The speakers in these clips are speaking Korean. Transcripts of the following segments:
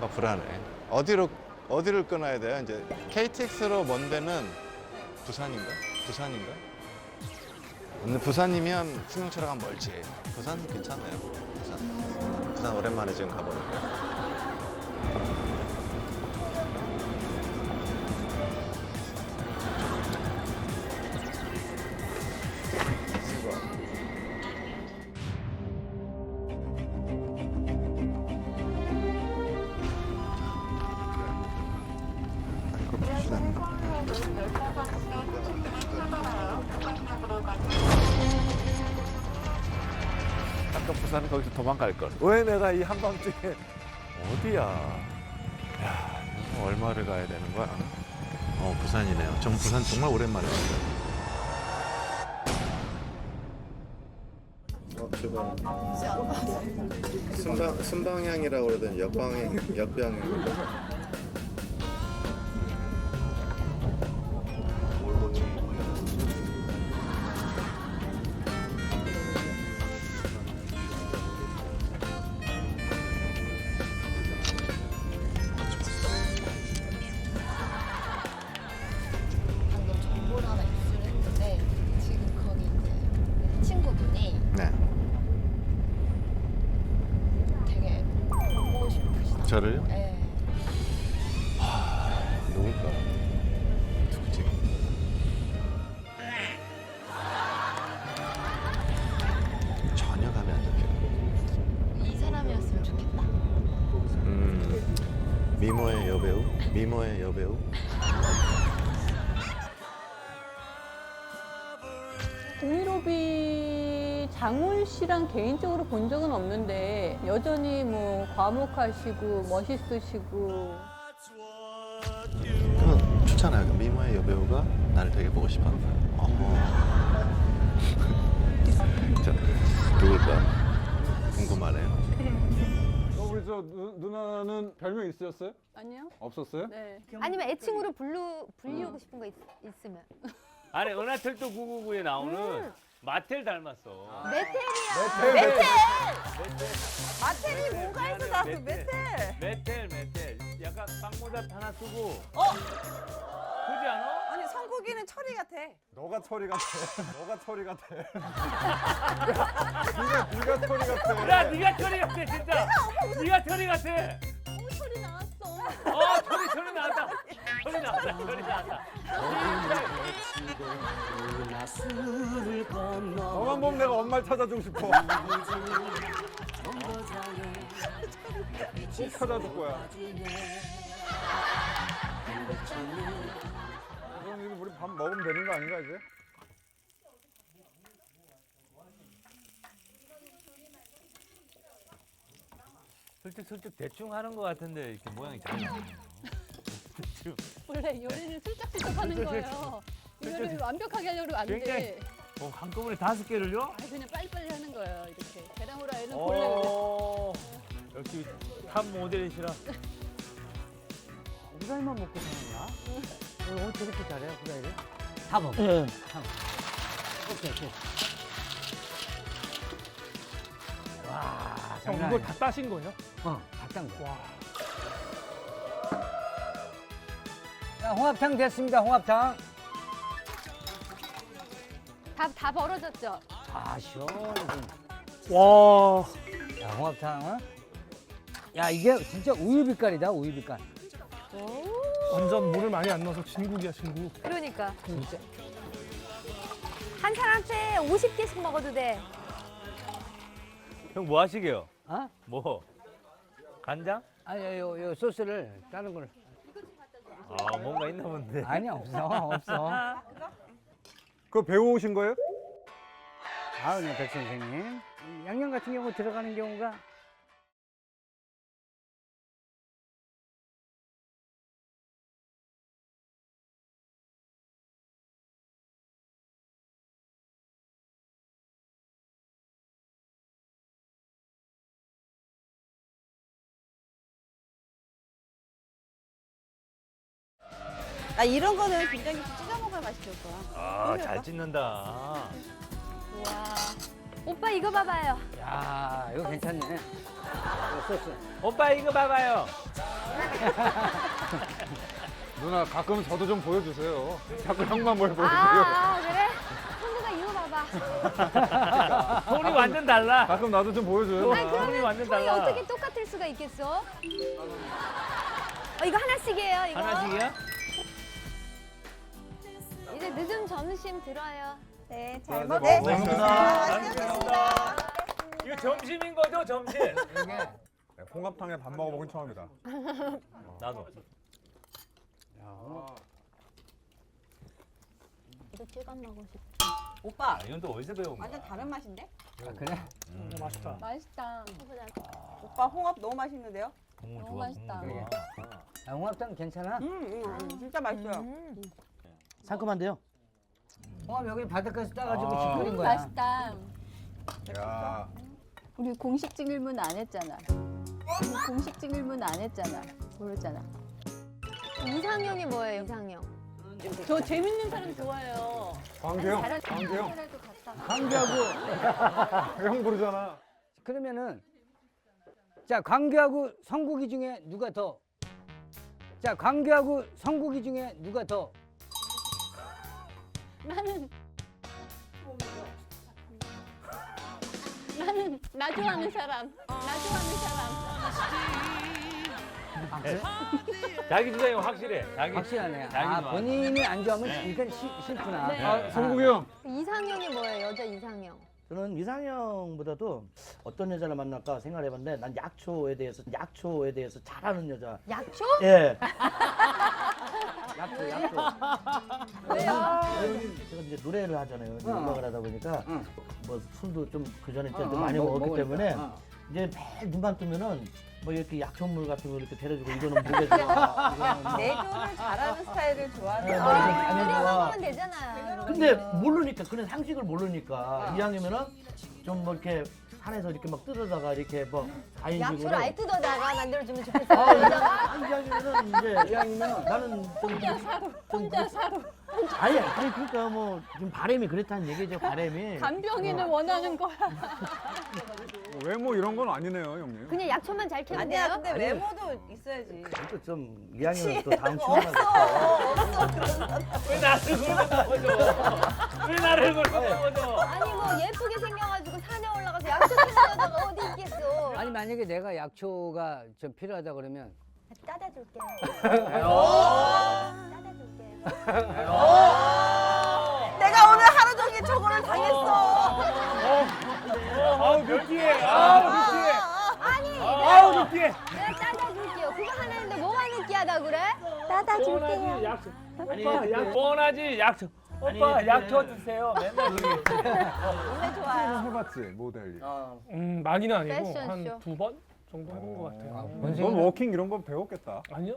뭔가 불안해. 어디로 어디를 끊어야 돼요? 이제 KTX로 먼 데는 부산인가? 부산인가? 근데 부산이면 승용차랑 멀지. 부산 괜찮아요. 부산. 부산 오랜만에 지금 가보는데. 아까 부산 거기서 도망갈 걸. 왜 내가 이 한밤중에 어디야? 야, 얼마를 가야 되는 거야? 어 부산이네요. 전 부산 정말 오랜만에 왔어요. 어, 출발. 순방 순방향이라고 그러던 역방향 역방향. 저를요? 네. 누굴까? 누구지? 전혀 감이 안 잡혀요. 이 사람이었으면 좋겠다. 음, 미모의 여배우? 미모의 여배우? 장훈 씨랑 개인적으로 본 적은 없는데 여전히 뭐 과묵하시고 멋있으시고 그건 좋잖아요. 그 미모의 여배우가 나를 되게 보고 싶어 하는. 자, 누굴까? 궁금하네요. 어, 우리 저 누, 누나는 별명 있으셨어요? 아니요? 없었어요? 네. 아니면 애칭으로 불루 불리우고 싶은 거 있, 있으면 아니 은하철도 999에 나오는 마텔 닮았어. 메텔이야. 메텔. 마텔이 뭐가 있어 나그 메텔. 메텔. 메텔 메텔. 약간 빵모자 하나 쓰고. 어? 그지 않아? 아니 성국이는 철이 같아. 너가 철이 같아. 너가 철이 같아. 네가 네가 철이 같아. 야 네가 철이 같아 진짜. 네가 철이 같아. 어, 소리 나왔어. 어 철이 철이 나왔다. 철이 나왔다. 보면 내가 엄마를 찾아주고 싶어. 꼭 찾아줄 거야. 그럼 우리 밥 먹으면 되는 거 아닌가 이제? 슬쩍 슬쩍 대충 하는 것 같은데 이렇게 모양이 잘 나오네. 원래 요리는 슬쩍슬쩍 하는 거예요. 이거를 완벽하게 하려고 안 굉장히- 돼. 어 한꺼번에 다섯 개를요? 아, 그냥 빨리빨리 하는 거예요. 이렇게 계란 후라이는 골라 그래. 어 역시 탑 모델이시라. 후라이만 먹고 사느냐? 오늘 어떻게 이렇게 잘해, 후라이를? 다 먹어. 응. 다 먹어. 오케이, 오케이. 와, 장난 아니야. 다 따신 거예요? 어, 닭장 와. 자, 홍합탕 됐습니다, 홍합탕. 다 다 벌어졌죠. 아, 시원해. 와. 야, 홍합탕, 어? 야, 이게 진짜 우유 빛깔이다, 우유 빛깔. 완전 물을 많이 안 넣어서 진국이야 진국. 그러니까 진짜. 한 사람한테 50개씩 먹어도 돼. 형 뭐 하시게요? 어? 뭐? 간장? 아니, 요, 요 소스를 다른 걸. 아 뭔가 있나 본데. 아니, 없어, 없어. 그거 배워오신 거예요? 아, 네, 백 선생님. 이 양념 같은 경우 들어가는 경우가 아 이런 거는 굉장히 좀 찢어 먹어야 맛있을 거야. 아 잘 찢는다. 와. 어, 오빠 이거 봐봐요. 야, 이거 괜찮네. 이거 소스. 오빠 이거 봐봐요. 누나 가끔 저도 좀 보여주세요. 자꾸 형만 뭘 아, 보여주세요. 아 그래? 성구가 이거 봐봐. 톤이 완전 달라. 가끔 나도 좀 보여줘요. 아니 톤이 그러면 완전 톤이 달라. 어떻게 똑같을 수가 있겠어? 어, 이거 하나씩이에요. 이거. 하나씩이야? 이제 늦은 점심 들어요. 네, 잘 네, 먹겠습니다. 고맙습니다. 이거 점심인 거죠, 점심? 이게 홍합탕에 밥 먹어보긴 처음이다. 나도. 이거 찍어 먹고 싶어. 오빠, 아, 이건 또 어디서 배운 거야? 완전 다른 맛인데? 아, 그래? 맛있다. 오빠 홍합 너무 맛있는데요? 국물 너무 좋아, 맛있다. 좋아. 아, 홍합탕 괜찮아? 음, 음, 음, 진짜 맛있어요. 음. 상큼한데요? 홍합 여기 바닷가에서 따가지고 아. 집 끓인 거야. 맛있다. 야, 우리 공식적 일문 안 했잖아. 우리 공식적 일문 안 했잖아. 모르잖아. 이상형이 뭐예요, 이상형? 저 재밌는 사람 좋아해요. 광규형, 광규형. 광규하고 형 부르잖아. 그러면은 자 광규하고 성국이 중에 누가 더? 자 광규하고 성국이 중에 누가 더? 나는 나는 나 좋아하는 사람. 나 좋아하는 사람. 자기 주장이 확실해. 자기 확실하네. 자기 아 좋아. 본인이 안 좋아하면 이건 싫, 싫구나. 네. 아, 성국이 형. 이상형이 뭐예요, 여자 이상형? 저는 이상형보다도 어떤 여자를 만날까 생각을 해봤는데 난 약초에 대해서 약초에 대해서 잘하는 여자. 약초? 예. 약초 약초. 왜요? 제가 이제 노래를 하잖아요. 이제 어. 음악을 하다 보니까 응. 뭐 술도 좀 그 전에 어, 어, 많이 먹- 먹었기 먹으니까. 때문에 어. 이제 매일 눈만 뜨면은 뭐 이렇게 약초물 같은 거 이렇게 데려주고 이거는 목에 좋아. 이거는 뭐 내조를 잘하는 스타일을 네, 좋아하는 뭐 이렇게 아, 안에 그래 좋아. 먹으면 되잖아요. 근데 모르니까 그런 상식을 모르니까 이왕이면은 좀 뭐 이렇게 산에서 이렇게 막 뜯어다가 이렇게 뭐 약초를 아인식으로 아예 뜯어다가 만들어주면 아, 좋겠어요. 이왕- 이왕이면은 이제 이왕이면 나는 좀 혼자 사로. 혼자 사로. 아니 아니 그러니까 뭐 지금 바람이 그렇다는 얘기죠 바람이 간병인을 원하는 거야. 외모 이런 건 아니네요, 형님. 그냥 약초만 잘 캐면 아니야, 돼요? 근데 외모도 있어야지. 그것도 좀 이왕이면 또 다음 없어, 시간에 없어 그런 사람. 왜 나를 그걸로 넘어져? 왜 나를 그걸로 넘어져? 아니 뭐 예쁘게 생겨가지고 산에 올라가서 약초 캐는 여자가 어디 있겠어? 아니 만약에 내가 약초가 좀 필요하다 그러면 따다 줄게. 어. 따다 줄게. 내가 오늘 하루 종일 저거를 당했어. 아우 느끼해. 아우 느끼해. 아니 아우 느끼해. 내가 따다 줄게요. 그거 하나인데 뭐가 느끼하다 그래? 따다 뻔하지 약초. 오빠 약 뻔하지 약초. 오빠 약초 드세요. 맨날. 원래 좋아요. 해봤지, 모델. 음 많이는 아니고 패션쇼. 한 두 번 정도 해본 것 같아요. 넌 워킹 이런 건 배웠겠다. 아니요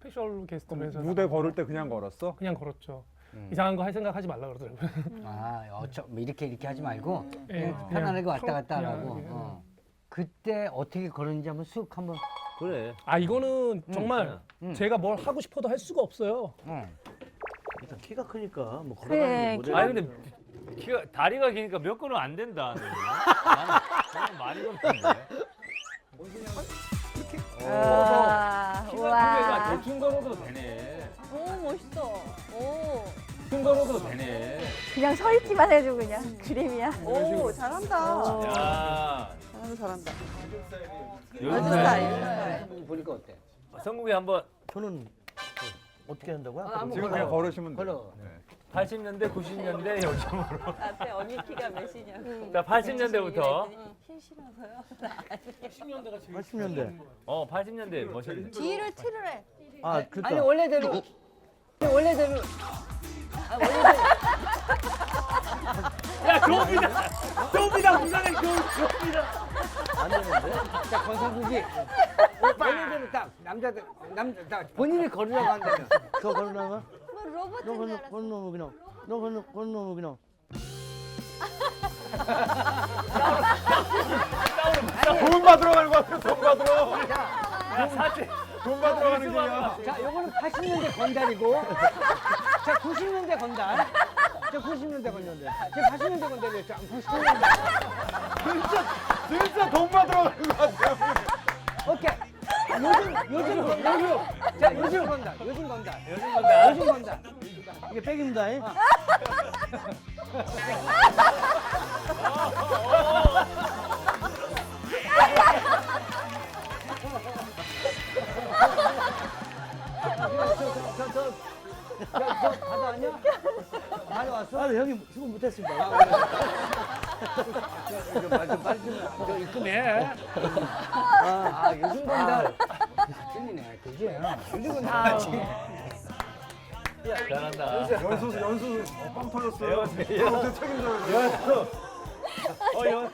스페셜 게스트면서 무대 걸을 때 그냥 걸었어? 그냥 걸었죠. 음. 이상한 거 할 생각 하지 말라 그러더라고요. 아 어쩌 뭐 이렇게 이렇게 하지 말고 예, 그냥 그냥 편안하게 왔다 평- 갔다 그냥 하라고. 이게. 어. 그때 어떻게 걸었는지 한번 쑥 한번. 그래. 아 이거는 정말 음. 제가 뭘 하고 싶어도 할 수가 없어요. 어. 일단 키가 크니까 뭐 그래, 걸어다니는 모델 아니 근데 키가 다리가 기니까 몇 건은 안 된다. 나는 저는 많이 걷는데. 아, 크니까 대충 걸어도 되네. 오 멋있어. 오. 대충 걸어도 되네. 그냥 서 있기만 해도 그냥 그림이야. 오, 잘한다. 야. 잘한다, 잘한다. 요즘 스타일. 보니까 어때? 성국이 한번 저는 어떻게 한다고요? 아, 지금 걸어. 그냥 걸으시면 돼요. 걸어. 네. 80년대, 90년대 요즘으로. 나한테 언니 키가 몇이냐고. 자, 80년대부터. 신시라서요. 80년대 어, 80년대 멋있네. 뒤를 틀을 해. 아 아니 그러니까 원래대로 원래대로 야, 조비다. 조비다. 부산에 조, 조비다. 안 되는데 자 권성국이 원래대로 딱 남자들 남자 본인이 걸으라고 한다면 그거 걸어나가? 뭐너 로봇인 줄 건너 알았어. 건너 그냥 너 건너 건너 그냥 돈 받으러 가는 것 같아, 돈 받으러. 야, 사진. 돈 받으러 가는 길이야. 자 요거는 80년대 건달이고 자 90년대 건달 저 90년대 건데. 저 80년대 건데 저 90년대. 진짜 돈 받으러 가는 것 같아요. 오케이. 요즘 요즘 요즘 자 요즘 건다. 요즘 건다. 요즘 건다. 요즘 건다. 이게 백입니다. 잉? 저저 바다 아니야? 바다 왔어? 아, 네, 형님 수고 못했습니다. 좀 빨리 좀 빨리 좀저 입금해. 아, 아 요즘 건다. 틀리네. 그지? 요즘 건다. 잘한다. 연수 연수 어, 빵 터졌어요. 어떻게 책임져요? 어, 여,